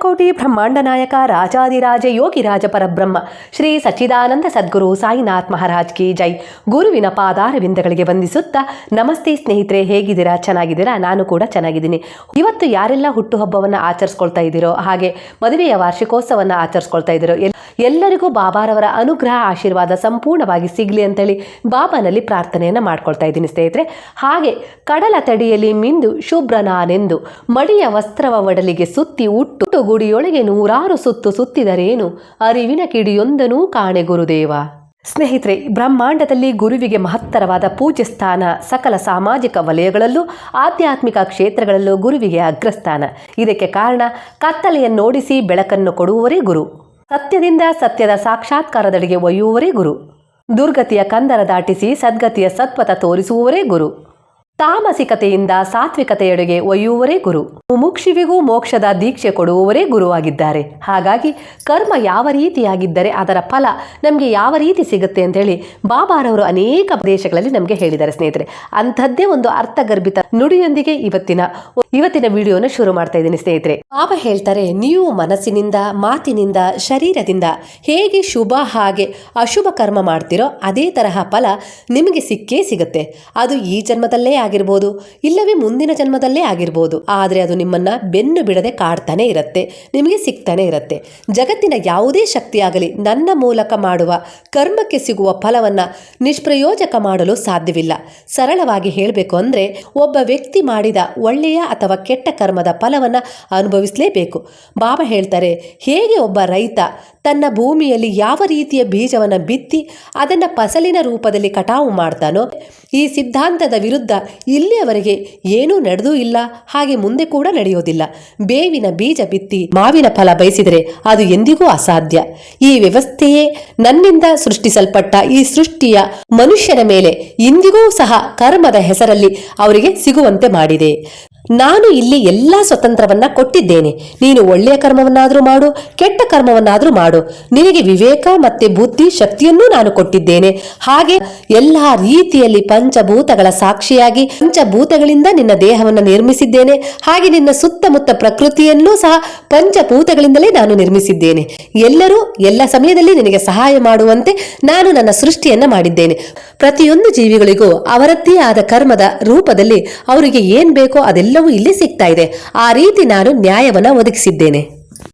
ಅಖಿಲಾಂಡಕೋಟಿ ಬ್ರಹ್ಮಾಂಡ ನಾಯಕ ರಾಜಾದಿರಾಜ ಯೋಗಿರಾಜ ಪರಬ್ರಹ್ಮ, ಶ್ರೀ ಸಚ್ಚಿದಾನಂದ ಸದ್ಗುರು ಸಾಯಿನಾಥ್ ಮಹಾರಾಜ್ ಕಿ ಜೈ. ಗುರುವಿನ ಪಾದಾರವಿಂದಗಳಿಗೆ ವಂದಿಸುತ್ತಾ, ನಮಸ್ತೆ ಸ್ನೇಹಿತರೆ, ಹೇಗಿದ್ದೀರಾ? ಚೆನ್ನಾಗಿದ್ದೀರಾ? ನಾನು ಕೂಡ ಚೆನ್ನಾಗಿದ್ದೀನಿ. ಇವತ್ತು ಯಾರೆಲ್ಲ ಹುಟ್ಟುಹಬ್ಬವನ್ನು ಆಚರಿಸ್ಕೊಳ್ತಾ ಇದ್ದೀರೋ, ಹಾಗೆ ಮದುವೆಯ ವಾರ್ಷಿಕೋತ್ಸವವನ್ನು ಆಚರಿಸ್ಕೊಳ್ತಾ ಇದ್ದೀರೋ, ಎಲ್- ಎಲ್ಲರಿಗೂ ಬಾಬಾರವರ ಅನುಗ್ರಹ, ಆಶೀರ್ವಾದ ಸಂಪೂರ್ಣವಾಗಿ ಸಿಗಲಿ ಅಂತೇಳಿ ಬಾಬಾನಲ್ಲಿ ಪ್ರಾರ್ಥನೆಯನ್ನು ಮಾಡ್ಕೊಳ್ತಾ ಇದ್ದೀನಿ ಸ್ನೇಹಿತರೆ. ಹಾಗೆ ಕಡಲ ತಡಿಯಲ್ಲಿ ಮಿಂದು ಶುಭ್ರನಾನೆಂದು ಮಡಿಯ ವಸ್ತ್ರವ ಒಡಲಿಗೆ ಸುತ್ತಿ ಉಟ್ಟು ಗುಡಿಯೊಳಗೆ ನೂರಾರು ಸುತ್ತು ಸುತ್ತಿದರೇನು? ಅರಿವಿನ ಕಿಡಿಯೊಂದನೂ ಕಾಣೆ ಗುರುದೇವ. ಸ್ನೇಹಿತರೆ, ಬ್ರಹ್ಮಾಂಡದಲ್ಲಿ ಗುರುವಿಗೆ ಮಹತ್ತರವಾದ ಪೂಜೆ ಸ್ಥಾನ ಸಕಲ ಸಾಮಾಜಿಕ ವಲಯಗಳಲ್ಲೂ ಆಧ್ಯಾತ್ಮಿಕ ಕ್ಷೇತ್ರಗಳಲ್ಲೂ ಗುರುವಿಗೆ ಅಗ್ರಸ್ಥಾನ. ಇದಕ್ಕೆ ಕಾರಣ ಕತ್ತಲೆಯನ್ನೋಡಿಸಿ ಬೆಳಕನ್ನು ಕೊಡುವವರೇ ಗುರು. ಸತ್ಯದಿಂದ ಸತ್ಯದ ಸಾಕ್ಷಾತ್ಕಾರದಡೆಗೆ ಒಯ್ಯುವವರೇ ಗುರು. ದುರ್ಗತಿಯ ಕಂದರ ದಾಟಿಸಿ ಸದ್ಗತಿಯ ಸತ್ಪಥ ತೋರಿಸುವವರೇ ಗುರು. ತಾಮಸಿಕತೆಯಿಂದ ಸಾತ್ವಿಕತೆಯೆಡೆಗೆ ಒಯ್ಯುವವರೇ ಗುರು. ಮುಮುಕ್ಷಿವಿಗೂ ಮೋಕ್ಷದ ದೀಕ್ಷೆ ಕೊಡುವವರೇ ಗುರುವಾಗಿದ್ದಾರೆ. ಹಾಗಾಗಿ ಕರ್ಮ ಯಾವ ರೀತಿಯಾಗಿದ್ದರೆ ಅದರ ಫಲ ನಮಗೆ ಯಾವ ರೀತಿ ಸಿಗುತ್ತೆ ಅಂತೇಳಿ ಬಾಬಾರವರು ಅನೇಕ ಪ್ರದೇಶಗಳಲ್ಲಿ ನಮಗೆ ಹೇಳಿದ್ದಾರೆ ಸ್ನೇಹಿತರೆ. ಅಂಥದ್ದೇ ಒಂದು ಅರ್ಥಗರ್ಭಿತ ನುಡಿಯೊಂದಿಗೆ ಇವತ್ತಿನ ಇವತ್ತಿನ ವಿಡಿಯೋನ ಶುರು ಮಾಡ್ತಾ ಇದ್ದೀನಿ ಸ್ನೇಹಿತರೆ. ಬಾಬಾ ಹೇಳ್ತಾರೆ, ನೀವು ಮನಸ್ಸಿನಿಂದ, ಮಾತಿನಿಂದ, ಶರೀರದಿಂದ ಹೇಗೆ ಶುಭ ಹಾಗೆ ಅಶುಭ ಕರ್ಮ ಮಾಡ್ತಿರೋ ಅದೇ ತರಹ ಫಲ ನಿಮಗೆ ಸಿಕ್ಕೇ ಸಿಗುತ್ತೆ. ಅದು ಈ ಜನ್ಮದಲ್ಲೇ ಆಗಿರ್ಬೋದು, ಇಲ್ಲವೇ ಮುಂದಿನ ಜನ್ಮದಲ್ಲೇ ಆಗಿರ್ಬೋದು. ಆದರೆ ಅದು ನಿಮ್ಮನ್ನ ಬೆನ್ನು ಬಿಡದೆ ಕಾಡ್ತಾನೆ ಇರುತ್ತೆ, ನಿಮಗೆ ಸಿಗ್ತಾನೆ ಇರುತ್ತೆ. ಜಗತ್ತಿನ ಯಾವುದೇ ಶಕ್ತಿಯಾಗಲಿ ನನ್ನ ಮೂಲಕ ಮಾಡುವ ಕರ್ಮಕ್ಕೆ ಸಿಗುವ ಫಲವನ್ನ ನಿಷ್ಪ್ರಯೋಜಕ ಮಾಡಲು ಸಾಧ್ಯವಿಲ್ಲ. ಸರಳವಾಗಿ ಹೇಳಬೇಕು ಅಂದ್ರೆ, ಒಬ್ಬ ವ್ಯಕ್ತಿ ಮಾಡಿದ ಒಳ್ಳೆಯ ಅಥವಾ ಕೆಟ್ಟ ಕರ್ಮದ ಫಲವನ್ನು ಅನುಭವಿಸಲೇಬೇಕು. ಬಾಬಾ ಹೇಳ್ತಾರೆ, ಹೇಗೆ ಒಬ್ಬ ರೈತ ತನ್ನ ಭೂಮಿಯಲ್ಲಿ ಯಾವ ರೀತಿಯ ಬೀಜವನ್ನು ಬಿತ್ತಿ ಅದನ್ನು ಫಸಲಿನ ರೂಪದಲ್ಲಿ ಕಟಾವು ಮಾಡ್ತಾನೋ, ಈ ಸಿದ್ಧಾಂತದ ವಿರುದ್ಧ ಇಲ್ಲಿಯವರೆಗೆ ಏನೂ ನಡೆದೂ ಇಲ್ಲ, ಹಾಗೆ ಮುಂದೆ ಕೂಡ ನಡೆಯೋದಿಲ್ಲ. ಬೇವಿನ ಬೀಜ ಬಿತ್ತಿ ಮಾವಿನ ಫಲ ಬಯಸಿದರೆ ಅದು ಎಂದಿಗೂ ಅಸಾಧ್ಯ. ಈ ವ್ಯವಸ್ಥೆಯೇ ನನ್ನಿಂದ ಸೃಷ್ಟಿಸಲ್ಪಟ್ಟ ಈ ಸೃಷ್ಟಿಯ ಮನುಷ್ಯನ ಮೇಲೆ ಇಂದಿಗೂ ಸಹ ಕರ್ಮದ ಹೆಸರಲ್ಲಿ ಅವರಿಗೆ ಸಿಗುವಂತೆ ಮಾಡಿದೆ. ನಾನು ಇಲ್ಲಿ ಎಲ್ಲ ಸ್ವತಂತ್ರವನ್ನ ಕೊಟ್ಟಿದ್ದೇನೆ. ನೀನು ಒಳ್ಳೆಯ ಕರ್ಮವನ್ನಾದರೂ ಮಾಡು, ಕೆಟ್ಟ ಕರ್ಮವನ್ನಾದರೂ ಮಾಡು. ನಿನಗೆ ವಿವೇಕ ಮತ್ತೆ ಬುದ್ಧಿ ಶಕ್ತಿಯನ್ನೂ ನಾನು ಕೊಟ್ಟಿದ್ದೇನೆ. ಹಾಗೆ ಎಲ್ಲಾ ರೀತಿಯಲ್ಲಿ ಪಂಚಭೂತಗಳ ಸಾಕ್ಷಿಯಾಗಿ ಪಂಚಭೂತಗಳಿಂದ ನಿನ್ನ ದೇಹವನ್ನು ನಿರ್ಮಿಸಿದ್ದೇನೆ. ಹಾಗೆ ನಿನ್ನ ಸುತ್ತಮುತ್ತ ಪ್ರಕೃತಿಯನ್ನೂ ಸಹ ಪಂಚಭೂತಗಳಿಂದಲೇ ನಾನು ನಿರ್ಮಿಸಿದ್ದೇನೆ. ಎಲ್ಲರೂ ಎಲ್ಲ ಸಮಯದಲ್ಲಿ ನಿನಗೆ ಸಹಾಯ ಮಾಡುವಂತೆ ನಾನು ನನ್ನ ಸೃಷ್ಟಿಯನ್ನ ಮಾಡಿದ್ದೇನೆ. ಪ್ರತಿಯೊಂದು ಜೀವಿಗಳಿಗೂ ಅವರದ್ದೇ ಆದ ಕರ್ಮದ ರೂಪದಲ್ಲಿ ಅವರಿಗೆ ಏನ್ ಬೇಕೋ ಅದೆಲ್ಲವೂ ಇಲ್ಲಿ ಸಿಗ್ತಾ ಇದೆ. ಆ ರೀತಿ ನಾನು ನ್ಯಾಯವನ್ನ ಒದಗಿಸಿದ್ದೇನೆ.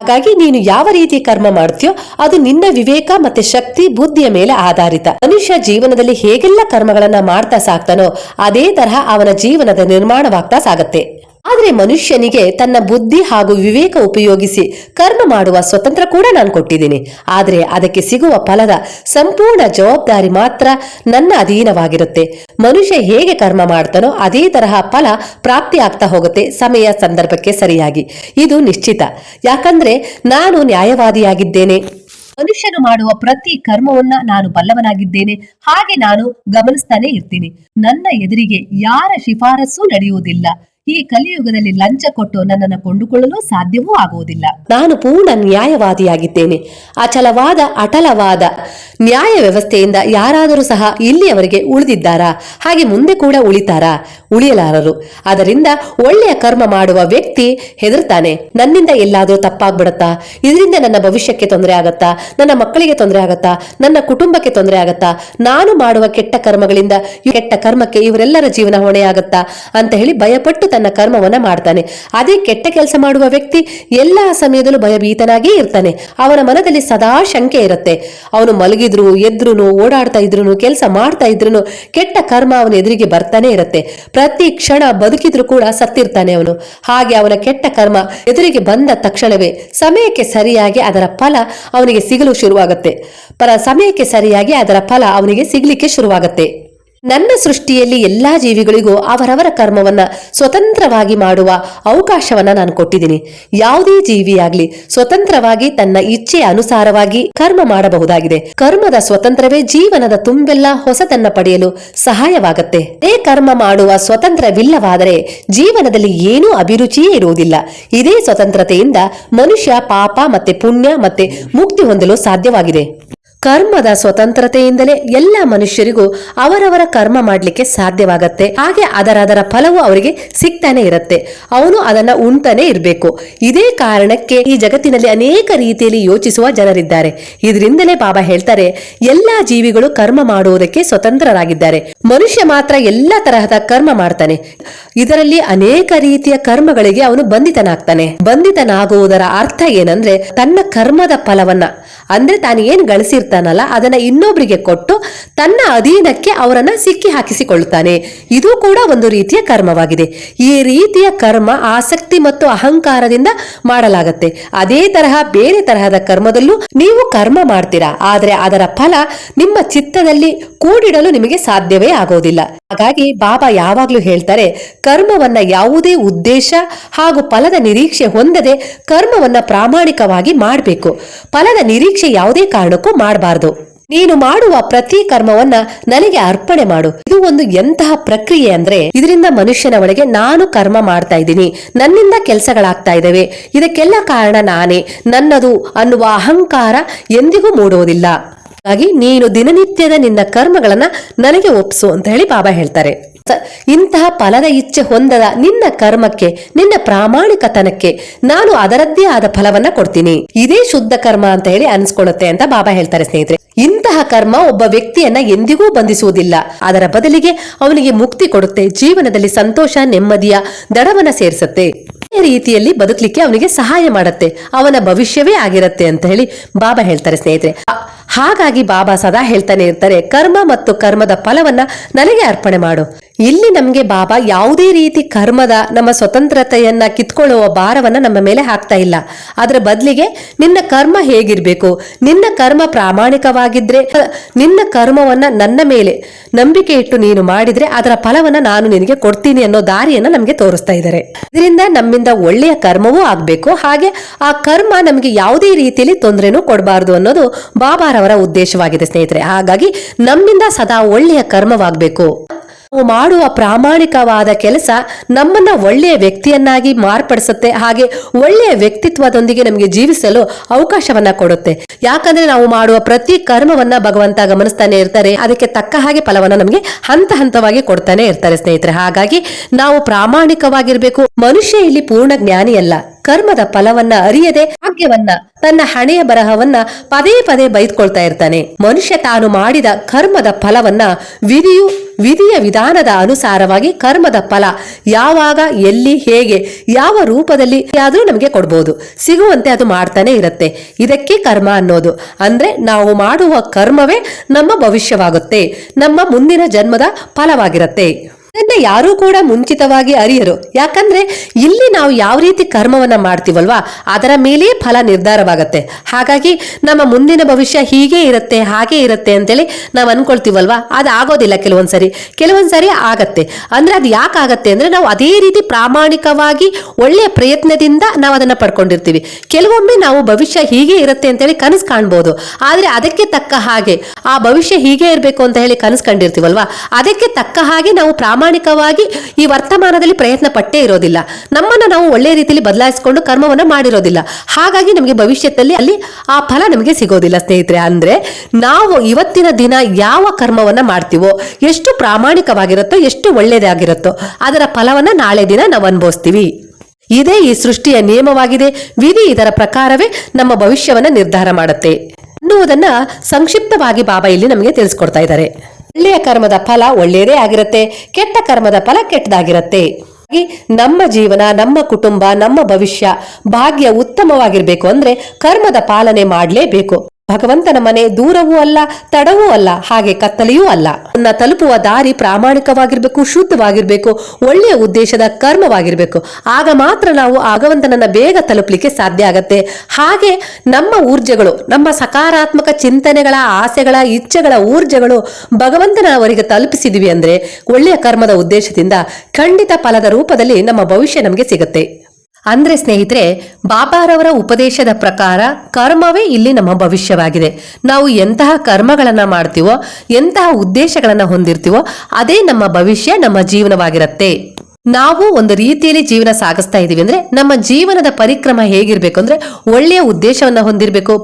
ಹಾಗಾಗಿ ನೀನು ಯಾವ ರೀತಿ ಕರ್ಮ ಮಾಡ್ತೀಯೋ ಅದು ನಿನ್ನ ವಿವೇಕ ಮತ್ತೆ ಶಕ್ತಿ ಬುದ್ಧಿಯ ಮೇಲೆ ಆಧಾರಿತ. ಮನುಷ್ಯ ಜೀವನದಲ್ಲಿ ಹೇಗೆಲ್ಲ ಕರ್ಮಗಳನ್ನ ಮಾಡ್ತಾ ಸಾಕ್ತಾನೋ ಅದೇ ತರಹ ಅವನ ಜೀವನದ ನಿರ್ಮಾಣವಾಗ್ತಾ ಸಾಗತ್ತೆ. ಆದ್ರೆ ಮನುಷ್ಯನಿಗೆ ತನ್ನ ಬುದ್ಧಿ ಹಾಗೂ ವಿವೇಕ ಉಪಯೋಗಿಸಿ ಕರ್ಮ ಮಾಡುವ ಸ್ವತಂತ್ರ ಕೂಡ ನಾನು ಕೊಟ್ಟಿದ್ದೀನಿ. ಆದರೆ ಅದಕ್ಕೆ ಸಿಗುವ ಫಲದ ಸಂಪೂರ್ಣ ಜವಾಬ್ದಾರಿ ಮಾತ್ರ ನನ್ನ ಅಧೀನವಾಗಿರುತ್ತೆ. ಮನುಷ್ಯ ಹೇಗೆ ಕರ್ಮ ಮಾಡ್ತಾನೋ ಅದೇ ತರಹ ಫಲ ಪ್ರಾಪ್ತಿ ಆಗ್ತಾ ಹೋಗುತ್ತೆ ಸಮಯ ಸಂದರ್ಭಕ್ಕೆ ಸರಿಯಾಗಿ. ಇದು ನಿಶ್ಚಿತ. ಯಾಕಂದ್ರೆ ನಾನು ನ್ಯಾಯವಾದಿಯಾಗಿದ್ದೇನೆ. ಮನುಷ್ಯನು ಮಾಡುವ ಪ್ರತಿ ಕರ್ಮವನ್ನ ನಾನು ಬಲ್ಲವನಾಗಿದ್ದೇನೆ. ಹಾಗೆ ನಾನು ಗಮನಿಸ್ತಾನೆ ಇರ್ತೀನಿ. ನನ್ನ ಎದುರಿಗೆ ಯಾರ ಶಿಫಾರಸ್ಸು ನಡೆಯುವುದಿಲ್ಲ. ಈ ಕಲಿಯುಗದಲ್ಲಿ ಲಂಚ ಕೊಟ್ಟು ನನ್ನನ್ನು ಕೊಂಡುಕೊಳ್ಳಲು ಸಾಧ್ಯವೂ ಆಗುವುದಿಲ್ಲ. ನಾನು ಪೂರ್ಣ ನ್ಯಾಯವಾದಿಯಾಗಿದ್ದೇನೆ. ಅಚಲವಾದ, ಅಟಲವಾದ ನ್ಯಾಯ ವ್ಯವಸ್ಥೆಯಿಂದ ಯಾರಾದರೂ ಸಹ ಇಲ್ಲಿಯವರೆಗೆ ಉಳಿದಿದ್ದಾರಾ? ಹಾಗೆ ಮುಂದೆ ಕೂಡ ಉಳಿತಾರಾ? ಉಳಿಯಲಾರರು. ಅದರಿಂದ ಒಳ್ಳೆಯ ಕರ್ಮ ಮಾಡುವ ವ್ಯಕ್ತಿ ಹೆದರ್ತಾನೆ. ನನ್ನಿಂದ ಎಲ್ಲಾದರೂ ತಪ್ಪಾಗ್ಬಿಡತ್ತಾ? ಇದರಿಂದ ನನ್ನ ಭವಿಷ್ಯಕ್ಕೆ ತೊಂದರೆ ಆಗತ್ತಾ? ನನ್ನ ಮಕ್ಕಳಿಗೆ ತೊಂದರೆ ಆಗತ್ತಾ? ನನ್ನ ಕುಟುಂಬಕ್ಕೆ ತೊಂದರೆ ಆಗತ್ತಾ? ನಾನು ಮಾಡುವ ಕೆಟ್ಟ ಕರ್ಮಗಳಿಂದ ಕೆಟ್ಟ ಕರ್ಮಕ್ಕೆ ಇವರೆಲ್ಲರ ಜೀವನ ಹೊಣೆಯಾಗತ್ತಾ? ಅಂತ ಹೇಳಿ ಭಯಪಟ್ಟು ತನ್ನ ಕರ್ಮವನ್ನ ಮಾಡ್ತಾನೆ. ಅದೇ ಕೆಟ್ಟ ಕೆಲಸ ಮಾಡುವ ವ್ಯಕ್ತಿ ಎಲ್ಲಾ ಸಮಯದಲ್ಲೂ ಭಯಭೀತನಾಗಿ ಇರ್ತಾನೆ. ಅವನ ಮನದಲ್ಲಿ ಸದಾ ಶಂಕೆ ಇರುತ್ತೆ. ಅವನು ಮಲಗಿದ್ರು ಎದ್ರು ಓಡಾಡ್ತಾ ಇದ್ರು ಕೆಲಸ ಮಾಡ್ತಾ ಇದ್ರು ಕೆಟ್ಟ ಕರ್ಮ ಅವನ ಎದುರಿಗೆ ಬರ್ತಾನೆ ಇರುತ್ತೆ. ಪ್ರತಿ ಕ್ಷಣ ಬದುಕಿದ್ರು ಕೂಡ ಸತ್ತಿರ್ತಾನೆ ಅವನು. ಹಾಗೆ ಅವನ ಕೆಟ್ಟ ಕರ್ಮ ಎದುರಿಗೆ ಬಂದ ತಕ್ಷಣವೇ ಸಮಯಕ್ಕೆ ಸರಿಯಾಗಿ ಅದರ ಫಲ ಅವನಿಗೆ ಸಿಗಲು ಶುರುವಾಗುತ್ತೆ. ಪರ ಸಮಯಕ್ಕೆ ಸರಿಯಾಗಿ ಅದರ ಫಲ ಅವನಿಗೆ ಸಿಗ್ಲಿಕ್ಕೆ ಶುರುವಾಗುತ್ತೆ. ನನ್ನ ಸೃಷ್ಟಿಯಲ್ಲಿ ಎಲ್ಲಾ ಜೀವಿಗಳಿಗೂ ಅವರವರ ಕರ್ಮವನ್ನ ಸ್ವತಂತ್ರವಾಗಿ ಮಾಡುವ ಅವಕಾಶವನ್ನ ನಾನು ಕೊಟ್ಟಿದ್ದೀನಿ. ಯಾವುದೇ ಜೀವಿಯಾಗ್ಲಿ ಸ್ವತಂತ್ರವಾಗಿ ತನ್ನ ಇಚ್ಛೆಯ ಅನುಸಾರವಾಗಿ ಕರ್ಮ ಮಾಡಬಹುದಾಗಿದೆ. ಕರ್ಮದ ಸ್ವತಂತ್ರವೇ ಜೀವನದ ತುಂಬೆಲ್ಲ ಹೊಸತನ್ನ ಪಡೆಯಲು ಸಹಾಯವಾಗುತ್ತೆ. ಅದೇ ಕರ್ಮ ಮಾಡುವ ಸ್ವತಂತ್ರವಿಲ್ಲವಾದರೆ ಜೀವನದಲ್ಲಿ ಏನೂ ಅಭಿರುಚಿಯೇ ಇರುವುದಿಲ್ಲ. ಇದೇ ಸ್ವತಂತ್ರತೆಯಿಂದ ಮನುಷ್ಯ ಪಾಪ ಮತ್ತೆ ಪುಣ್ಯ ಮತ್ತೆ ಮುಕ್ತಿ ಹೊಂದಲು ಸಾಧ್ಯವಾಗಿದೆ. ಕರ್ಮದ ಸ್ವತಂತ್ರತೆಯಿಂದಲೇ ಎಲ್ಲ ಮನುಷ್ಯರಿಗೂ ಅವರವರ ಕರ್ಮ ಮಾಡಲಿಕ್ಕೆ ಸಾಧ್ಯವಾಗತ್ತೆ. ಹಾಗೆ ಅದರ ಅದರ ಫಲವು ಅವರಿಗೆ ಸಿಗ್ತಾನೆ ಇರುತ್ತೆ. ಅವನು ಅದನ್ನ ಉಣ್ತಾನೆ ಇರಬೇಕು. ಇದೇ ಕಾರಣಕ್ಕೆ ಈ ಜಗತ್ತಿನಲ್ಲಿ ಅನೇಕ ರೀತಿಯಲ್ಲಿ ಯೋಚಿಸುವ ಜನರಿದ್ದಾರೆ. ಇದರಿಂದಲೇ ಬಾಬಾ ಹೇಳ್ತಾರೆ, ಎಲ್ಲಾ ಜೀವಿಗಳು ಕರ್ಮ ಮಾಡುವುದಕ್ಕೆ ಸ್ವತಂತ್ರರಾಗಿದ್ದಾರೆ. ಮನುಷ್ಯ ಮಾತ್ರ ಎಲ್ಲ ತರಹದ ಕರ್ಮ ಮಾಡ್ತಾನೆ. ಇದರಲ್ಲಿ ಅನೇಕ ರೀತಿಯ ಕರ್ಮಗಳಿಗೆ ಅವನು ಬಂಧಿತನಾಗ್ತಾನೆ. ಬಂಧಿತನಾಗುವುದರ ಅರ್ಥ ಏನಂದ್ರೆ, ತನ್ನ ಕರ್ಮದ ಫಲವನ್ನ ಅಂದ್ರೆ ತಾನು ಏನು ಗಳಿಸಿರ್ತಾನಲ್ಲ, ಅದನ್ನ ಇನ್ನೊಬ್ಬರಿಗೆ ಕೊಟ್ಟು ತನ್ನ ಅಧೀನಕ್ಕೆ ಅವರನ್ನ ಸಿಕ್ಕಿ ಹಾಕಿಸಿಕೊಳ್ಳುತ್ತಾನೆ. ಇದು ಕೂಡ ಒಂದು ರೀತಿಯ ಕರ್ಮವಾಗಿದೆ. ಈ ರೀತಿಯ ಕರ್ಮ ಆಸಕ್ತಿ ಮತ್ತು ಅಹಂಕಾರದಿಂದ ಮಾಡಲಾಗತ್ತೆ. ಅದೇ ತರಹ ಬೇರೆ ತರಹದ ಕರ್ಮದಲ್ಲೂ ನೀವು ಕರ್ಮ ಮಾಡ್ತೀರಾ, ಆದ್ರೆ ಅದರ ಫಲ ನಿಮ್ಮ ಚಿತ್ತದಲ್ಲಿ ಕೂಡಿಡಲು ನಿಮಗೆ ಸಾಧ್ಯವೇ ಆಗೋದಿಲ್ಲ. ಹಾಗಾಗಿ ಬಾಬಾ ಯಾವಾಗ್ಲೂ ಹೇಳ್ತಾರೆ, ಕರ್ಮವನ್ನ ಯಾವುದೇ ಉದ್ದೇಶ ಹಾಗೂ ಫಲದ ನಿರೀಕ್ಷೆ ಹೊಂದದೆ ಕರ್ಮವನ್ನ ಪ್ರಾಮಾಣಿಕವಾಗಿ ಮಾಡಬೇಕು. ಫಲದ ನಿರೀಕ್ಷೆ ಯಾವುದೇ ಕಾರಣಕ್ಕೂ ಮಾಡಬಾರದು. ನೀನು ಮಾಡುವ ಪ್ರತಿ ಕರ್ಮವನ್ನ ನನಗೆ ಅರ್ಪಣೆ ಮಾಡು. ಇದು ಒಂದು ಎಂತಹ ಪ್ರಕ್ರಿಯೆ ಅಂದ್ರೆ ಇದರಿಂದ ಮನುಷ್ಯನ ಒಳಗೆ ನಾನು ಕರ್ಮ ಮಾಡ್ತಾ ಇದ್ದೀನಿ, ನನ್ನಿಂದ ಕೆಲಸಗಳಾಗ್ತಾ ಇದ್ದಾವೆ, ಇದಕ್ಕೆಲ್ಲ ಕಾರಣ ನಾನೇ, ನನ್ನದು ಅನ್ನುವ ಅಹಂಕಾರ ಎಂದಿಗೂ ಮೂಡುವುದಿಲ್ಲ. ಹಾಗಾಗಿ ನೀನು ದಿನನಿತ್ಯದ ನಿನ್ನ ಕರ್ಮಗಳನ್ನ ನನಗೆ ಒಪ್ಸು ಅಂತ ಹೇಳಿ ಬಾಬಾ ಹೇಳ್ತಾರೆ. ಇಂತಹ ಫಲದ ಇಚ್ಛೆ ಹೊಂದದ ನಿನ್ನ ಕರ್ಮಕ್ಕೆ, ನಿನ್ನ ಪ್ರಾಮಾಣಿಕತನಕ್ಕೆ ನಾನು ಅದರದ್ದೇ ಆದ ಫಲವನ್ನ ಕೊಡ್ತೀನಿ. ಇದೇ ಶುದ್ಧ ಕರ್ಮ ಅಂತ ಹೇಳಿ ಅನ್ಸ್ಕೊಳ್ಳುತ್ತೆ ಅಂತ ಬಾಬಾ ಹೇಳ್ತಾರೆ ಸ್ನೇಹಿತರೆ. ಇಂತಹ ಕರ್ಮ ಒಬ್ಬ ವ್ಯಕ್ತಿಯನ್ನ ಎಂದಿಗೂ ಬಂಧಿಸುವುದಿಲ್ಲ. ಅದರ ಬದಲಿಗೆ ಅವನಿಗೆ ಮುಕ್ತಿ ಕೊಡುತ್ತೆ, ಜೀವನದಲ್ಲಿ ಸಂತೋಷ, ನೆಮ್ಮದಿಯ ದಡವನ್ನ ಸೇರಿಸುತ್ತೆ. ರೀತಿಯಲ್ಲಿ ಬದುಕಲಿಕ್ಕೆ ಅವನಿಗೆ ಸಹಾಯ ಮಾಡುತ್ತೆ, ಅವನ ಭವಿಷ್ಯವೇ ಆಗಿರುತ್ತೆ ಅಂತ ಹೇಳಿ ಬಾಬಾ ಹೇಳ್ತಾರೆ ಸ್ನೇಹಿತರೆ. ಹಾಗಾಗಿ ಬಾಬಾ ಸದಾ ಹೇಳ್ತಾನೆ ಇರ್ತಾರೆ, ಕರ್ಮ ಮತ್ತು ಕರ್ಮದ ಫಲವನ್ನ ನನಗೆ ಅರ್ಪಣೆ ಮಾಡು. ಇಲ್ಲಿ ನಮಗೆ ಬಾಬಾ ಯಾವುದೇ ರೀತಿ ಕರ್ಮದ ನಮ್ಮ ಸ್ವತಂತ್ರತೆಯನ್ನ ಕಿತ್ಕೊಳ್ಳುವ ಭಾರವನ್ನ ನಮ್ಮ ಮೇಲೆ ಹಾಕ್ತಾ ಇಲ್ಲ. ಅದರ ಬದಲಿಗೆ ನಿನ್ನ ಕರ್ಮ ಹೇಗಿರ್ಬೇಕು? ನಿನ್ನ ಕರ್ಮ ಪ್ರಾಮಾಣಿಕವಾಗಿದ್ರೆ, ನಿನ್ನ ಕರ್ಮವನ್ನ ನನ್ನ ಮೇಲೆ ನಂಬಿಕೆ ಇಟ್ಟು ನೀನು ಮಾಡಿದ್ರೆ ಅದರ ಫಲವನ್ನ ನಾನು ನಿನಗೆ ಕೊಡ್ತೀನಿ ಅನ್ನೋ ದಾರಿಯನ್ನ ನಮಗೆ ತೋರಿಸ್ತಾ ಇದ್ದಾರೆ ಇದರಿಂದ ನಮ್ಮಿಂದ ಒಳ್ಳೆಯ ಕರ್ಮವೂ ಆಗ್ಬೇಕು. ಹಾಗೆ ಆ ಕರ್ಮ ನಮಗೆ ಯಾವುದೇ ರೀತಿಯಲ್ಲಿ ತೊಂದರೆನೂ ಕೊಡಬಾರದು ಅನ್ನೋದು ಬಾಬಾರವರ ಉದ್ದೇಶವಾಗಿದೆ ಸ್ನೇಹಿತರೆ. ಹಾಗಾಗಿ ನಮ್ಮಿಂದ ಸದಾ ಒಳ್ಳೆಯ ಕರ್ಮವಾಗಬೇಕು. ನಾವು ಮಾಡುವ ಪ್ರಾಮಾಣಿಕವಾದ ಕೆಲಸ ನಮ್ಮನ್ನ ಒಳ್ಳೆಯ ವ್ಯಕ್ತಿಯನ್ನಾಗಿ ಮಾರ್ಪಡಿಸುತ್ತೆ. ಹಾಗೆ ಒಳ್ಳೆಯ ವ್ಯಕ್ತಿತ್ವದೊಂದಿಗೆ ನಮಗೆ ಜೀವಿಸಲು ಅವಕಾಶವನ್ನ ಕೊಡುತ್ತೆ. ಯಾಕಂದ್ರೆ ನಾವು ಮಾಡುವ ಪ್ರತಿ ಕರ್ಮವನ್ನ ಭಗವಂತ ಗಮನಿಸ್ತಾನೆ ಇರ್ತಾರೆ. ಅದಕ್ಕೆ ತಕ್ಕ ಹಾಗೆ ಫಲವನ್ನ ನಮಗೆ ಹಂತ ಹಂತವಾಗಿ ಕೊಡ್ತಾನೆ ಇರ್ತಾರೆ ಸ್ನೇಹಿತರೆ. ಹಾಗಾಗಿ ನಾವು ಪ್ರಾಮಾಣಿಕವಾಗಿರ್ಬೇಕು. ಮನುಷ್ಯ ಇಲ್ಲಿ ಪೂರ್ಣ ಜ್ಞಾನಿಯಲ್ಲ. ಕರ್ಮದ ಫಲವನ್ನ ಅರಿಯದೆ ಭಾಗ್ಯವನ್ನ, ತನ್ನ ಹಣೆಯ ಬರಹವನ್ನ ಪದೇ ಪದೇ ಬೈದ್ಕೊಳ್ತಾ ಇರ್ತಾನೆ. ಮನುಷ್ಯ ತಾನು ಮಾಡಿದ ಕರ್ಮದ ಫಲವನ್ನ ವಿಧಿಯು, ವಿಧಿಯ ವಿಧಾನದ ಅನುಸಾರವಾಗಿ ಕರ್ಮದ ಫಲ ಯಾವಾಗ, ಎಲ್ಲಿ, ಹೇಗೆ, ಯಾವ ರೂಪದಲ್ಲಿ ಆದರೂ ನಮಗೆ ಕೊಡ್ಬೋದು. ಸಿಗುವಂತೆ ಅದು ಮಾಡ್ತಾನೆ ಇರುತ್ತೆ. ಇದಕ್ಕೆ ಕರ್ಮ ಅನ್ನೋದು. ಅಂದ್ರೆ ನಾವು ಮಾಡುವ ಕರ್ಮವೇ ನಮ್ಮ ಭವಿಷ್ಯವಾಗುತ್ತೆ. ನಮ್ಮ ಮುಂದಿನ ಜನ್ಮದ ಫಲವಾಗಿರುತ್ತೆ. ಇದನ್ನ ಯಾರೂ ಕೂಡ ಮುಂಚಿತವಾಗಿ ಅರಿಯರು. ಯಾಕಂದ್ರೆ ಇಲ್ಲಿ ನಾವು ಯಾವ ರೀತಿ ಕರ್ಮವನ್ನ ಮಾಡ್ತೀವಲ್ವಾ, ಅದರ ಮೇಲೆಯೇ ಫಲ ನಿರ್ಧಾರವಾಗತ್ತೆ. ಹಾಗಾಗಿ ನಮ್ಮ ಮುಂದಿನ ಭವಿಷ್ಯ ಹೀಗೆ ಇರುತ್ತೆ, ಹಾಗೆ ಇರುತ್ತೆ ಅಂತೇಳಿ ನಾವು ಅನ್ಕೊಳ್ತೀವಲ್ವಾ, ಅದು ಆಗೋದಿಲ್ಲ ಕೆಲವೊಂದ್ಸರಿ. ಕೆಲವೊಂದ್ಸರಿ ಆಗತ್ತೆ. ಅಂದ್ರೆ ಅದು ಯಾಕೆ ಆಗತ್ತೆ ಅಂದ್ರೆ ನಾವು ಅದೇ ರೀತಿ ಪ್ರಾಮಾಣಿಕವಾಗಿ ಒಳ್ಳೆಯ ಪ್ರಯತ್ನದಿಂದ ನಾವು ಅದನ್ನ ಪಡ್ಕೊಂಡಿರ್ತೀವಿ. ಕೆಲವೊಮ್ಮೆ ನಾವು ಭವಿಷ್ಯ ಹೀಗೆ ಇರುತ್ತೆ ಅಂತೇಳಿ ಕನಸು ಕಾಣ್ಬೋದು. ಆದ್ರೆ ಅದಕ್ಕೆ ತಕ್ಕ ಹಾಗೆ, ಆ ಭವಿಷ್ಯ ಹೀಗೆ ಇರಬೇಕು ಅಂತ ಹೇಳಿ ಕನಸು ಕಂಡಿರ್ತೀವಲ್ವಾ, ಅದಕ್ಕೆ ತಕ್ಕ ಹಾಗೆ ನಾವು ಪ್ರಾಮಾಣಿಕವಾಗಿ ಈ ವರ್ತಮಾನದಲ್ಲಿ ಪ್ರಯತ್ನ ಪಟ್ಟೇ ಇರೋದಿಲ್ಲ. ನಮ್ಮನ್ನ ನಾವು ಒಳ್ಳೆಯ ರೀತಿಯಲ್ಲಿ ಬದಲಾಯಿಸಿಕೊಂಡು ಕರ್ಮವನ್ನ ಮಾಡಿರೋದಿಲ್ಲ. ಹಾಗಾಗಿ ನಮಗೆ ಭವಿಷ್ಯದಲ್ಲಿ ಅಲ್ಲಿ ಆ ಫಲ ನಮಗೆ ಸಿಗೋದಿಲ್ಲ ಸ್ನೇಹಿತರೆ. ಅಂದ್ರೆ ನಾವು ಇವತ್ತಿನ ದಿನ ಯಾವ ಕರ್ಮವನ್ನ ಮಾಡ್ತೀವೋ, ಎಷ್ಟು ಪ್ರಾಮಾಣಿಕವಾಗಿರುತ್ತೋ, ಎಷ್ಟು ಒಳ್ಳೆಯದಾಗಿರುತ್ತೋ ಅದರ ಫಲವನ್ನ ನಾಳೆ ದಿನ ನಾವು ಅನುಭವಿಸ್ತೀವಿ. ಇದೇ ಈ ಸೃಷ್ಟಿಯ ನಿಯಮವಾಗಿದೆ. ವಿಧಿ ಇದರ ಪ್ರಕಾರವೇ ನಮ್ಮ ಭವಿಷ್ಯವನ್ನ ನಿರ್ಧಾರ ಮಾಡುತ್ತೆ. ಅನ್ನುವುದನ್ನ ಸಂಕ್ಷಿಪ್ತವಾಗಿ ಬಾಬಾ ಇಲ್ಲಿ ನಮಗೆ ತಿಳಿಸ್ಕೊಡ್ತಾ ಇದ್ದಾರೆ. ಒಳ್ಳೆಯ ಕರ್ಮದ ಫಲ ಒಳ್ಳೆಯದೇ ಆಗಿರುತ್ತೆ, ಕೆಟ್ಟ ಕರ್ಮದ ಫಲ ಕೆಟ್ಟದಾಗಿರುತ್ತೆ. ನಮ್ಮ ಜೀವನ, ನಮ್ಮ ಕುಟುಂಬ, ನಮ್ಮ ಭವಿಷ್ಯ ಭಾಗ್ಯ ಉತ್ತಮವಾಗಿರ್ಬೇಕು ಅಂದ್ರೆ ಕರ್ಮದ ಪಾಲನೆ ಮಾಡಲೇಬೇಕು. ಭಗವಂತನ ಮನೆ ದೂರವೂ ಅಲ್ಲ, ತಡವೂ ಅಲ್ಲ, ಹಾಗೆ ಕತ್ತಲೆಯೂ ಅಲ್ಲ. ನನ್ನ ತಲುಪುವ ದಾರಿ ಪ್ರಾಮಾಣಿಕವಾಗಿರ್ಬೇಕು, ಶುದ್ಧವಾಗಿರ್ಬೇಕು, ಒಳ್ಳೆಯ ಉದ್ದೇಶದ ಕರ್ಮವಾಗಿರ್ಬೇಕು. ಆಗ ಮಾತ್ರ ನಾವು ಭಗವಂತನನ್ನ ಬೇಗ ತಲುಪಲಿಕ್ಕೆ ಸಾಧ್ಯ ಆಗತ್ತೆ. ಹಾಗೆ ನಮ್ಮ ಊರ್ಜೆಗಳು, ನಮ್ಮ ಸಕಾರಾತ್ಮಕ ಚಿಂತನೆಗಳ, ಆಸೆಗಳ, ಇಚ್ಛೆಗಳ ಊರ್ಜೆಗಳು ಭಗವಂತನವರಿಗೆ ತಲುಪಿಸಿದ್ವಿ ಅಂದ್ರೆ ಒಳ್ಳೆಯ ಕರ್ಮದ ಉದ್ದೇಶದಿಂದ ಖಂಡಿತ ಫಲದ ರೂಪದಲ್ಲಿ ನಮ್ಮ ಭವಿಷ್ಯ ನಮಗೆ ಸಿಗುತ್ತೆ. ಅಂದ್ರೆ ಸ್ನೇಹಿತರೆ, ಬಾಬಾರವರ ಉಪದೇಶದ ಪ್ರಕಾರ ಕರ್ಮವೇ ಇಲ್ಲಿ ನಮ್ಮ ಭವಿಷ್ಯವಾಗಿದೆ. ನಾವು ಎಂತಹ ಕರ್ಮಗಳನ್ನ ಮಾಡ್ತೀವೋ, ಎಂತಹ ಉದ್ದೇಶಗಳನ್ನ ಹೊಂದಿರ್ತೀವೋ, ಅದೇ ನಮ್ಮ ಭವಿಷ್ಯ, ನಮ್ಮ ಜೀವನವಾಗಿರುತ್ತೆ. ನಾವು ಒಂದು ರೀತಿಯಲ್ಲಿ ಜೀವನ ಸಾಗಿಸ್ತಾ ಇದೀವಿ ಅಂದ್ರೆ ನಮ್ಮ ಜೀವನದ ಪರಿಕ್ರಮ ಹೇಗಿರ್ಬೇಕು ಅಂದ್ರೆ ಒಳ್ಳೆಯ ಉದ್ದೇಶವನ್ನ ಹೊಂದಿರಬೇಕು,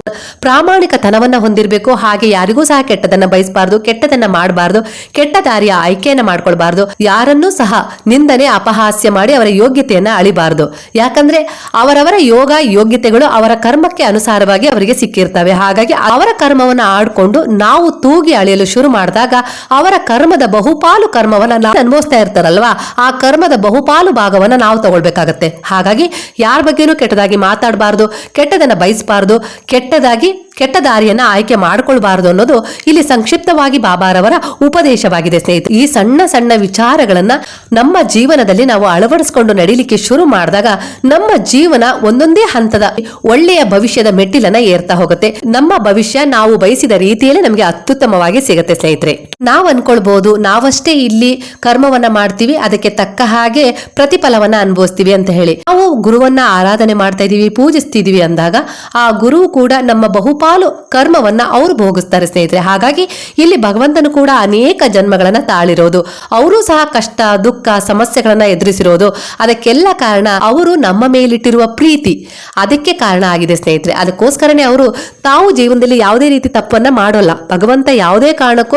ಪ್ರಾಮಾಣಿಕತನವನ್ನ ಹೊಂದಿರಬೇಕು, ಹಾಗೆ ಯಾರಿಗೂ ಸಹ ಕೆಟ್ಟದನ್ನ ಬಯಸಬಾರ್ದು, ಕೆಟ್ಟದನ್ನ ಮಾಡಬಾರ್ದು, ಕೆಟ್ಟ ದಾರಿಯ ಆಯ್ಕೆಯನ್ನ ಮಾಡ್ಕೊಳ್ಬಾರ್ದು, ಯಾರನ್ನೂ ಸಹ ನಿಂದನೆ, ಅಪಹಾಸ್ಯ ಮಾಡಿ ಅವರ ಯೋಗ್ಯತೆಯನ್ನ ಅಳಿಬಾರ್ದು. ಯಾಕಂದ್ರೆ ಅವರವರ ಯೋಗ ಯೋಗ್ಯತೆಗಳು ಅವರ ಕರ್ಮಕ್ಕೆ ಅನುಸಾರವಾಗಿ ಅವರಿಗೆ ಸಿಕ್ಕಿರ್ತವೆ. ಹಾಗಾಗಿ ಅವರ ಕರ್ಮವನ್ನ ಆಡ್ಕೊಂಡು ನಾವು ತೂಗಿ ಅಳೆಯಲು ಶುರು ಮಾಡಿದಾಗ ಅವರ ಕರ್ಮದ ಬಹುಪಾಲು ಕರ್ಮವನ್ನ ನಾವು ಅನುಭವಿಸ್ತಾ ಇರ್ತಾರಲ್ವಾ? ಆ ಕರ್ಮದ ಬಹುಪಾಲು ಭಾಗವನ್ನ ನಾವು ತಗೊಳ್ಬೇಕಾಗತ್ತೆ. ಹಾಗಾಗಿ ಯಾರ ಬಗ್ಗೆನೂ ಕೆಟ್ಟದಾಗಿ ಮಾತಾಡಬಾರ್ದು, ಕೆಟ್ಟದನ್ನ ಬಯಸಬಾರ್ದು, ಕೆಟ್ಟದಾಗಿ, ಕೆಟ್ಟ ದಾರಿಯನ್ನು ಆಯ್ಕೆ ಮಾಡ್ಕೊಳ್ಬಾರ್ದು ಅನ್ನೋದು ಇಲ್ಲಿ ಸಂಕ್ಷಿಪ್ತವಾಗಿ ಬಾಬಾರವರ ಉಪದೇಶವಾಗಿದೆ, ಸ್ನೇಹಿತರೆ. ಈ ಸಣ್ಣ ಸಣ್ಣ ವಿಚಾರಗಳನ್ನ ನಮ್ಮ ಜೀವನದಲ್ಲಿ ನಾವು ಅಳವಡಿಸಿಕೊಂಡು ನಡೀಲಿಕ್ಕೆ ಶುರು ಮಾಡಿದಾಗ ನಮ್ಮ ಜೀವನ ಒಂದೊಂದೇ ಹಂತದ ಒಳ್ಳೆಯ ಭವಿಷ್ಯದ ಮೆಟ್ಟಿಲನ್ನ ಏರ್ತಾ ಹೋಗುತ್ತೆ. ನಮ್ಮ ಭವಿಷ್ಯ ನಾವು ಬಯಸಿದ ರೀತಿಯಲ್ಲಿ ನಮಗೆ ಅತ್ಯುತ್ತಮವಾಗಿ ಸಿಗುತ್ತೆ, ಸ್ನೇಹಿತರೆ. ನಾವು ಅನ್ಕೊಳ್ಬಹುದು ನಾವಷ್ಟೇ ಇಲ್ಲಿ ಕರ್ಮವನ್ನ ಮಾಡ್ತೀವಿ, ಅದಕ್ಕೆ ತಕ್ಕ ಹಾಗೆ ಪ್ರತಿಫಲವನ್ನ ಅನುಭವಿಸ್ತೀವಿ ಅಂತ ಹೇಳಿ. ನಾವು ಗುರುವನ್ನ ಆರಾಧನೆ ಮಾಡ್ತಾ ಇದೀವಿ, ಪೂಜಿಸ್ತಿದೀವಿ ಅಂದಾಗ ಆ ಗುರು ಕೂಡ ನಮ್ಮ ಬಹುಪಾಲು ಕರ್ಮವನ್ನ ಅವರು ಭೋಗಿಸ್ತಾರೆ ಸ್ನೇಹಿತರೆ. ಹಾಗಾಗಿ ಇಲ್ಲಿ ಭಗವಂತನು ಕೂಡ ಅನೇಕ ಜನ್ಮಗಳನ್ನ ತಾಳಿರೋದು. ಅವರು ಸಹ ಕಷ್ಟ, ದುಃಖ, ಸಮಸ್ಯೆಗಳನ್ನ ಎದುರಿಸಿರೋದು. ಅದಕ್ಕೆಲ್ಲ ಕಾರಣ ಅವರು ನಮ್ಮ ಮೇಲಿಟ್ಟಿರುವ ಪ್ರೀತಿ. ಅದಕ್ಕೆ ಕಾರಣ ಆಗಿದೆ ಸ್ನೇಹಿತರೆ. ಅದಕ್ಕೋಸ್ಕರನೇ ಅವರು ತಾವು ಜೀವನದಲ್ಲಿ ಯಾವುದೇ ರೀತಿ ತಪ್ಪನ್ನ ಮಾಡೋಲ್ಲ. ಭಗವಂತ ಯಾವುದೇ ಕಾರಣಕ್ಕೂ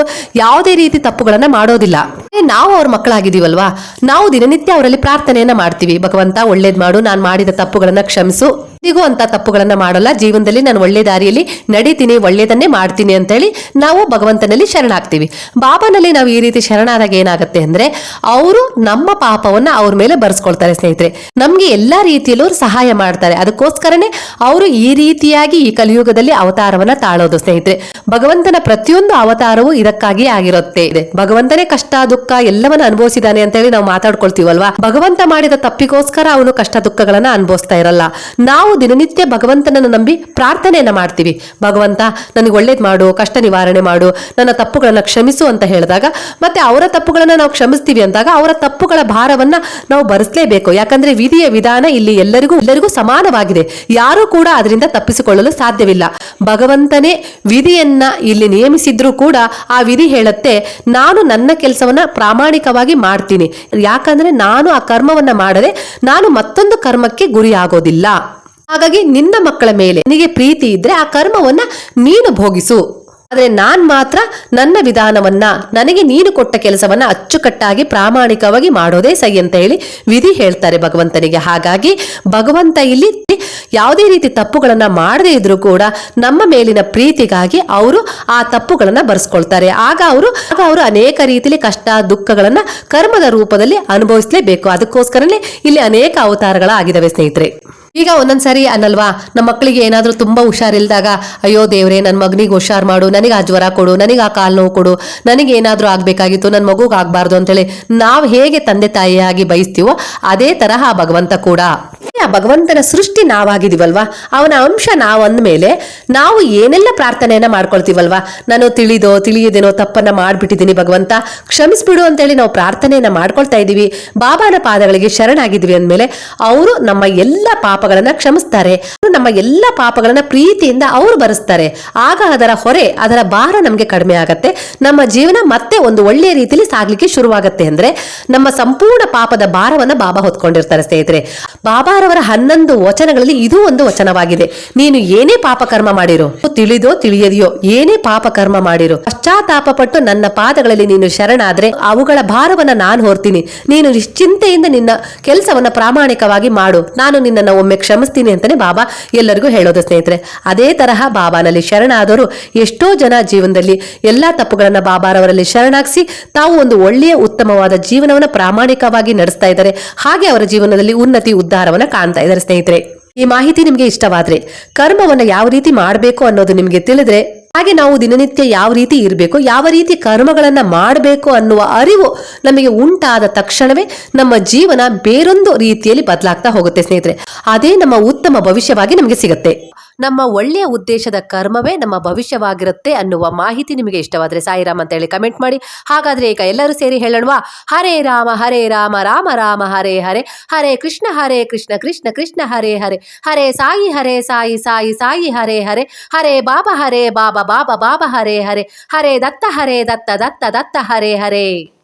ಯಾವುದೇ ರೀತಿ ತಪ್ಪುಗಳನ್ನ ಮಾಡೋದಿಲ್ಲ. ನಾವು ಅವ್ರ ಮಕ್ಕಳಾಗಿದ್ದೀವಲ್ವಾ? ನಾವು ದಿನನಿತ್ಯ ಅವರಲ್ಲಿ ಪ್ರಾರ್ಥನೆಯನ್ನ ಮಾಡ್ತೀವಿ. ಭಗವಂತ ಒಳ್ಳೇದ್ ಮಾಡು, ನಾನು ಮಾಡಿದ ತಪ್ಪುಗಳನ್ನ ಕ್ಷಮಿಸು. ಇಂದಿಗೂ ಅಂತ ತಪ್ಪುಗಳನ್ನ ಮಾಡಲ್ಲ. ಜೀವನದಲ್ಲಿ ನಾನು ಒಳ್ಳೆ ದಾರಿಯಲ್ಲಿ ನಡೀತೀನಿ, ಒಳ್ಳೇದನ್ನೇ ಮಾಡ್ತೀನಿ ಅಂತ ಹೇಳಿ ನಾವು ಭಗವಂತನಲ್ಲಿ ಶರಣಾಗ್ತೀವಿ. ಬಾಬಾನಲ್ಲಿ ನಾವು ಈ ರೀತಿ ಶರಣಾದಾಗ ಏನಾಗುತ್ತೆ ಅಂದ್ರೆ ಅವರು ನಮ್ಮ ಪಾಪವನ್ನ ಅವ್ರ ಮೇಲೆ ಬರ್ಸ್ಕೊಳ್ತಾರೆ ಸ್ನೇಹಿತರೆ. ನಮ್ಗೆ ಎಲ್ಲಾ ರೀತಿಯಲ್ಲೂ ಅವ್ರು ಸಹಾಯ ಮಾಡ್ತಾರೆ. ಅದಕ್ಕೋಸ್ಕರನೇ ಅವರು ಈ ರೀತಿಯಾಗಿ ಈ ಕಲಿಯುಗದಲ್ಲಿ ಅವತಾರವನ್ನ ತಾಳೋದು ಸ್ನೇಹಿತರೆ. ಭಗವಂತನ ಪ್ರತಿಯೊಂದು ಅವತಾರವೂ ಇದಕ್ಕಾಗಿ ಆಗಿರುತ್ತೆ. ಇದೆ. ಭಗವಂತನೇ ಕಷ್ಟ, ದುಃಖ ಎಲ್ಲವನ್ನ ಅನುಭವಿಸಿದಾನೆ ಅಂತ ಹೇಳಿ ನಾವು ಮಾತಾಡ್ಕೊಳ್ತೀವಲ್ವಾ? ಭಗವಂತ ಮಾಡಿದ ತಪ್ಪಿಗೋಸ್ಕರ ಅವನು ಕಷ್ಟ, ದುಃಖಗಳನ್ನ ಅನುಭವಿಸ್ತಾ ಇರಲ್ಲ. ನಾವು ದಿನನಿತ್ಯ ಭಗವಂತನನ್ನು ನಂಬಿ ಪ್ರಾರ್ಥನೆಯನ್ನು ಮಾಡ್ತೀವಿ. ಭಗವಂತ, ನನಗೆ ಒಳ್ಳೇದು ಮಾಡು, ಕಷ್ಟ ನಿವಾರಣೆ ಮಾಡು, ನನ್ನ ತಪ್ಪುಗಳನ್ನು ಕ್ಷಮಿಸು ಅಂತ ಹೇಳಿದಾಗ, ಮತ್ತೆ ಅವರ ತಪ್ಪುಗಳನ್ನು ನಾವು ಕ್ಷಮಿಸ್ತೀವಿ ಅಂದಾಗ ಅವರ ತಪ್ಪುಗಳ ಭಾರವನ್ನು ನಾವು ಭರಿಸಲೇಬೇಕು ಯಾಕಂದ್ರೆ ವಿಧಿಯ ವಿಧಾನ ಇಲ್ಲಿ ಎಲ್ಲರಿಗೂ ಎಲ್ಲರಿಗೂ ಸಮಾನವಾಗಿದೆ. ಯಾರೂ ಕೂಡ ಅದರಿಂದ ತಪ್ಪಿಸಿಕೊಳ್ಳಲು ಸಾಧ್ಯವಿಲ್ಲ. ಭಗವಂತನೇ ವಿಧಿಯನ್ನ ಇಲ್ಲಿ ನಿಯಮಿಸಿದ್ರೂ ಕೂಡ ಆ ವಿಧಿ ಹೇಳುತ್ತೆ, ನಾನು ನನ್ನ ಕೆಲಸವನ್ನ ಪ್ರಾಮಾಣಿಕವಾಗಿ ಮಾಡ್ತೀನಿ. ಯಾಕಂದ್ರೆ ನಾನು ಆ ಕರ್ಮವನ್ನ ಮಾಡದೆ, ನಾನು ಮತ್ತೊಂದು ಕರ್ಮಕ್ಕೆ ಗುರಿ ಆಗೋದಿಲ್ಲ ಹಾಗಾಗಿ ನಿನ್ನ ಮಕ್ಕಳ ಮೇಲೆ ನಿನಗೆ ಪ್ರೀತಿ ಇದ್ರೆ ಆ ಕರ್ಮವನ್ನ ನೀನು ಭೋಗಿಸು. ಆದರೆ ನಾನ್ ಮಾತ್ರ ನನ್ನ ವಿಧಾನವನ್ನ, ನನಗೆ ನೀನು ಕೊಟ್ಟ ಕೆಲಸವನ್ನ ಅಚ್ಚುಕಟ್ಟಾಗಿ ಪ್ರಾಮಾಣಿಕವಾಗಿ ಮಾಡೋದೇ ಸೈ ಅಂತ ಹೇಳಿ ವಿಧಿ ಹೇಳ್ತಾರೆ ಭಗವಂತನಿಗೆ. ಹಾಗಾಗಿ ಭಗವಂತ ಇಲ್ಲಿ ಯಾವುದೇ ರೀತಿ ತಪ್ಪುಗಳನ್ನ ಮಾಡದೇ ಇದ್ರೂ ಕೂಡ ನಮ್ಮ ಮೇಲಿನ ಪ್ರೀತಿಗಾಗಿ ಅವರು ಆ ತಪ್ಪುಗಳನ್ನ ಬರ್ಸ್ಕೊಳ್ತಾರೆ. ಆಗ ಅವರು ಆಗ ಅವರು ಅನೇಕ ರೀತಿಯಲ್ಲಿ ಕಷ್ಟ, ದುಃಖಗಳನ್ನ ಕರ್ಮದ ರೂಪದಲ್ಲಿ ಅನುಭವಿಸಲೇಬೇಕು. ಅದಕ್ಕೋಸ್ಕರನೇ ಇಲ್ಲಿ ಅನೇಕ ಅವತಾರಗಳ ಆಗಿದಾವೆ ಸ್ನೇಹಿತರೆ. ಈಗ ಒಂದೊಂದ್ಸರಿ ಅನ್ನಲ್ವಾ? ನಮ್ಮ ಮಕ್ಕಳಿಗೆ ಏನಾದರೂ ತುಂಬಾ ಹುಷಾರಿಲ್ದಾಗ, ಅಯ್ಯೋ ದೇವ್ರೆ ನನ್ನ ಮಗನಿಗೆ ಹುಷಾರ್ ಮಾಡು, ನನಗೆ ಆ ಜ್ವರ ಕೊಡು, ನನಗೆ ಆ ಕಾಲು ನೋವು ಕೊಡು, ನನಗೆ ಏನಾದರೂ ಆಗಬೇಕಾಗಿತ್ತು ನನ್ನ ಮಗುಗೆ ಆಗಬಾರ್ದು ಅಂತೇಳಿ ನಾವು ಹೇಗೆ ತಂದೆ ತಾಯಿಯಾಗಿ ಬಯಸ್ತೀವೋ, ಅದೇ ತರಹ ಭಗವಂತ ಕೂಡ. ಭಗವಂತನ ಸೃಷ್ಟಿ ನಾವಾಗಿದ್ದೀವಲ್ವಾ ಅವನ ಅಂಶ ನಾವು ಅಂದಮೇಲೆ ನಾವು ಏನೆಲ್ಲ ಪ್ರಾರ್ಥನೆಯನ್ನ ಮಾಡ್ಕೊಳ್ತೀವಲ್ವಾ? ನಾನು ತಿಳಿದೋ, ತಿಳಿಯದೇನೋ ತಪ್ಪನ್ನ ಮಾಡಿಬಿಟ್ಟಿದ್ದೀನಿ ಭಗವಂತ. ಕ್ಷಮಿಸ್ಬಿಡು ಅಂತೇಳಿ ನಾವು ಪ್ರಾರ್ಥನೆಯನ್ನ ಮಾಡ್ಕೊಳ್ತಾ ಇದ್ದೀವಿ. ಬಾಬಾನ ಪಾದಗಳಿಗೆ ಶರಣಾಗಿದ್ವಿ ಅಂದಮೇಲೆ ಅವರು ನಮ್ಮ ಎಲ್ಲ ಪಾಪಗಳನ್ನ ಕ್ಷಮಿಸ್ತಾರೆ. ನಮ್ಮ ಎಲ್ಲ ಪಾಪಗಳನ್ನ ಪ್ರೀತಿಯಿಂದ ಅವರು ಬರೆಸ್ತಾರೆ. ಆಗ ಅದರ ಹೊರೆ, ಅದರ ಭಾರ ನಮಗೆ ಕಡಿಮೆ ಆಗತ್ತೆ. ನಮ್ಮ ಜೀವನ ಮತ್ತೆ ಒಂದು ಒಳ್ಳೆಯ ರೀತಿಯಲ್ಲಿ ಸಾಗ್ಲಿಕ್ಕೆ ಶುರುವಾಗತ್ತೆ ಅಂದ್ರೆ ನಮ್ಮ ಸಂಪೂರ್ಣ ಪಾಪದ ಭಾರವನ್ನ ಬಾಬಾ ಹೊತ್ಕೊಂಡಿರ್ತಾರೆ ಸ್ನೇಹಿತರೆ. ಬಾಬಾರವರ ಹನ್ನೊಂದು ವಚನಗಳಲ್ಲಿ ಇದು ಒಂದು ವಚನವಾಗಿದೆ. ನೀನು ಏನೇ ಪಾಪ ಕರ್ಮ ಮಾಡಿರೋ, ತಿಳಿದೋ ತಿಳಿಯದೆಯೋ, ಏನೇ ಪಾಪ ಕರ್ಮ ಮಾಡಿರೋ ಪಶ್ಚಾತ್ತಾಪ ಪಟ್ಟು ನನ್ನ ಪಾದಗಳಲ್ಲಿ ನೀನು ಶರಣಾದ್ರೆ ಅವುಗಳ ಭಾರವನ್ನ ನಾನು ಹೊರ್ತೀನಿ. ನೀನು ನಿಶ್ಚಿಂತೆಯಿಂದ ನಿನ್ನ ಕೆಲಸವನ್ನ ಪ್ರಾಮಾಣಿಕವಾಗಿ ಮಾಡು. ನಾನು ನಿನ್ನನ್ನು ಒಮ್ಮೆ ಕ್ಷಮಿಸ್ತೀನಿ ಅಂತಾನೆ ಬಾಬಾ ಎಲ್ಲರಿಗೂ ಹೇಳೋದು ಸ್ನೇಹಿತರೆ, ಅದೇ ತರಹ ಬಾಬಾನಲ್ಲಿ ಶರಣಾದವರು ಎಷ್ಟೋ ಜನ ಜೀವನದಲ್ಲಿ ಎಲ್ಲಾ ತಪ್ಪುಗಳನ್ನ ಬಾಬಾರವರಲ್ಲಿ ಶರಣಾಗಿಸಿ ತಾವು ಒಂದು ಒಳ್ಳೆಯ ಉತ್ತಮವಾದ ಜೀವನವನ್ನ ಪ್ರಾಮಾಣಿಕವಾಗಿ ನಡೆಸ್ತಾ ಇದ್ದಾರೆ. ಹಾಗೆ ಅವರ ಜೀವನದಲ್ಲಿ ಉನ್ನತಿ, ಉದ್ಧಾರವನ್ನ ಕಾಣ್ತಾ ಇದ್ದಾರೆ ಸ್ನೇಹಿತರೆ. ಈ ಮಾಹಿತಿ ನಿಮಗೆ ಇಷ್ಟವಾದ್ರೆ ಕರ್ಮವನ್ನ ಯಾವ ರೀತಿ ಮಾಡಬೇಕು ಅನ್ನೋದು ನಿಮಗೆ ತಿಳಿದ್ರೆ ಹಾಗೆ ನಾವು ದಿನನಿತ್ಯ ಯಾವ ರೀತಿ ಇರಬೇಕು, ಯಾವ ರೀತಿ ಕರ್ಮಗಳನ್ನು ಮಾಡಬೇಕು ಅನ್ನುವ ಅರಿವು ನಮಗೆ ಉಂಟಾದ ತಕ್ಷಣವೇ ನಮ್ಮ ಜೀವನ ಬೇರೊಂದು ರೀತಿಯಲ್ಲಿ ಬದಲಾಗ್ತಾ ಹೋಗುತ್ತೆ ಸ್ನೇಹಿತರೆ. ಅದೇ ನಮ್ಮ ಉತ್ತಮ ಭವಿಷ್ಯವಾಗಿ ನಮಗೆ ಸಿಗುತ್ತೆ. ನಮ್ಮ ಒಳ್ಳೆಯ ಉದ್ದೇಶದ ಕರ್ಮವೇ ನಮ್ಮ ಭವಿಷ್ಯವಾಗಿರುತ್ತೆ ಅನ್ನುವ ಮಾಹಿತಿ ನಿಮಗೆ ಇಷ್ಟವಾದರೆ ಸಾಯಿರಾಮ್ ಅಂತ ಹೇಳಿ ಕಮೆಂಟ್ ಮಾಡಿ. ಹಾಗಾದರೆ ಈಗ ಎಲ್ಲರೂ ಸೇರಿ ಹೇಳೋಣವಾ? ಹರೇ ರಾಮ ಹರೇ ರಾಮ ರಾಮ ರಾಮ, ಹರೇ ಹರೇ. ಹರೇ ಕೃಷ್ಣ ಹರೇ ಕೃಷ್ಣ ಕೃಷ್ಣ ಕೃಷ್ಣ, ಹರೇ ಹರೇ. ಹರೇ ಸಾಯಿ ಹರೇ ಸಾಯಿ ಸಾಯಿ ಸಾಯಿ, ಹರೇ ಹರೇ. ಹರೇ ಬಾಬಾ ಹರೇ ಬಾಬಾ ಬಾಬಾ ಬಾಬಾ, ಹರೇ ಹರೇ. ಹರೇ ದತ್ತ ಹರೇ ದತ್ತ ದತ್ತ ದತ್ತ, ಹರೇ ಹರೇ.